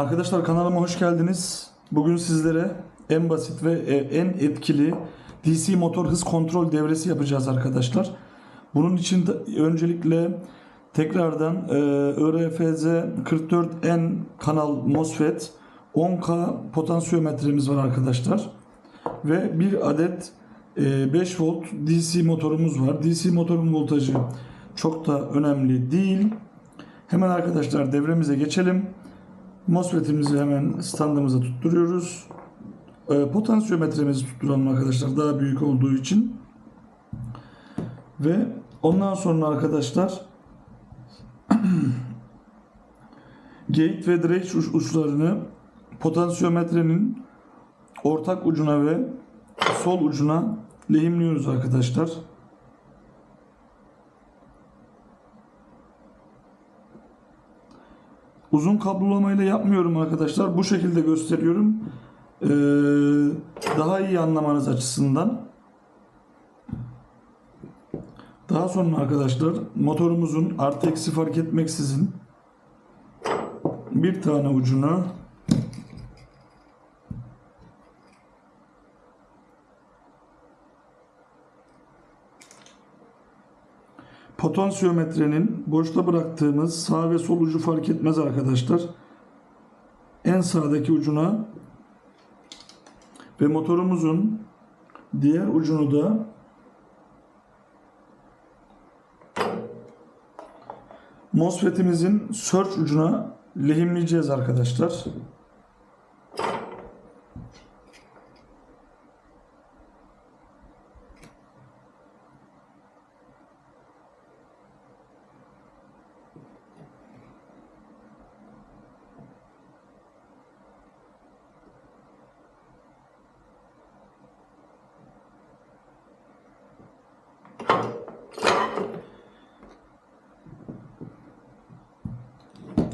Arkadaşlar kanalıma hoş geldiniz. Bugün sizlere en basit ve e, en etkili DC motor hız kontrol devresi yapacağız arkadaşlar. Bunun için öncelikle tekrardan e, ÖRFZ 44N kanal MOSFET 10K potansiyometremiz var arkadaşlar. Ve bir adet e, 5 volt DC motorumuz var. DC motorun voltajı çok da önemli değil. Hemen arkadaşlar devremize geçelim. MOSFET'imizi hemen standımıza tutturuyoruz. E, potansiyometremizi tutturalım arkadaşlar daha büyük olduğu için. Ve ondan sonra arkadaşlar gate ve direnç uç- uçlarını potansiyometrenin ortak ucuna ve sol ucuna lehimliyoruz arkadaşlar. Uzun kablolamayla yapmıyorum arkadaşlar. Bu şekilde gösteriyorum. Ee, daha iyi anlamanız açısından. Daha sonra arkadaşlar motorumuzun artı eksi fark etmeksizin bir tane ucunu potansiyometrenin boşta bıraktığımız sağ ve sol ucu fark etmez arkadaşlar. En sağdaki ucuna ve motorumuzun diğer ucunu da MOSFET'imizin search ucuna lehimleyeceğiz arkadaşlar.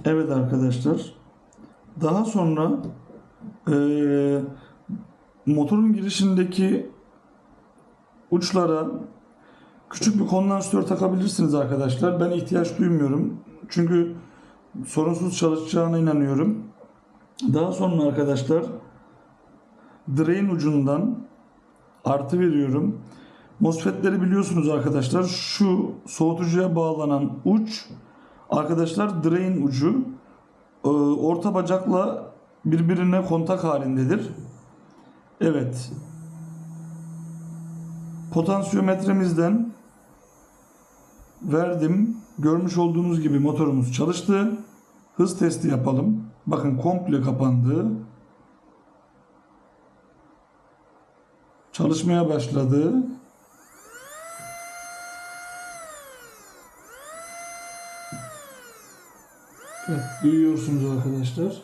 Evet arkadaşlar. Daha sonra eee, motorun girişindeki uçlara küçük bir kondansatör takabilirsiniz arkadaşlar. Ben ihtiyaç duymuyorum. Çünkü sorunsuz çalışacağına inanıyorum. Daha sonra arkadaşlar drain ucundan artı veriyorum. MOSFET'leri biliyorsunuz arkadaşlar. Şu soğutucuya bağlanan uç arkadaşlar drain ucu e, orta bacakla birbirine kontak halindedir. Evet. Potansiyometremizden verdim. Görmüş olduğunuz gibi motorumuz çalıştı. Hız testi yapalım. Bakın komple kapandı. Çalışmaya başladı. Duyuyorsunuz arkadaşlar.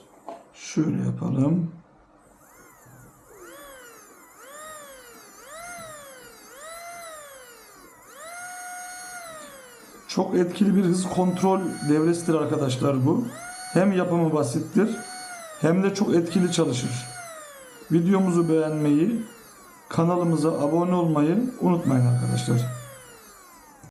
Şöyle yapalım. Çok etkili bir hız kontrol devresidir arkadaşlar bu. Hem yapımı basittir hem de çok etkili çalışır. Videomuzu beğenmeyi, kanalımıza abone olmayı unutmayın arkadaşlar.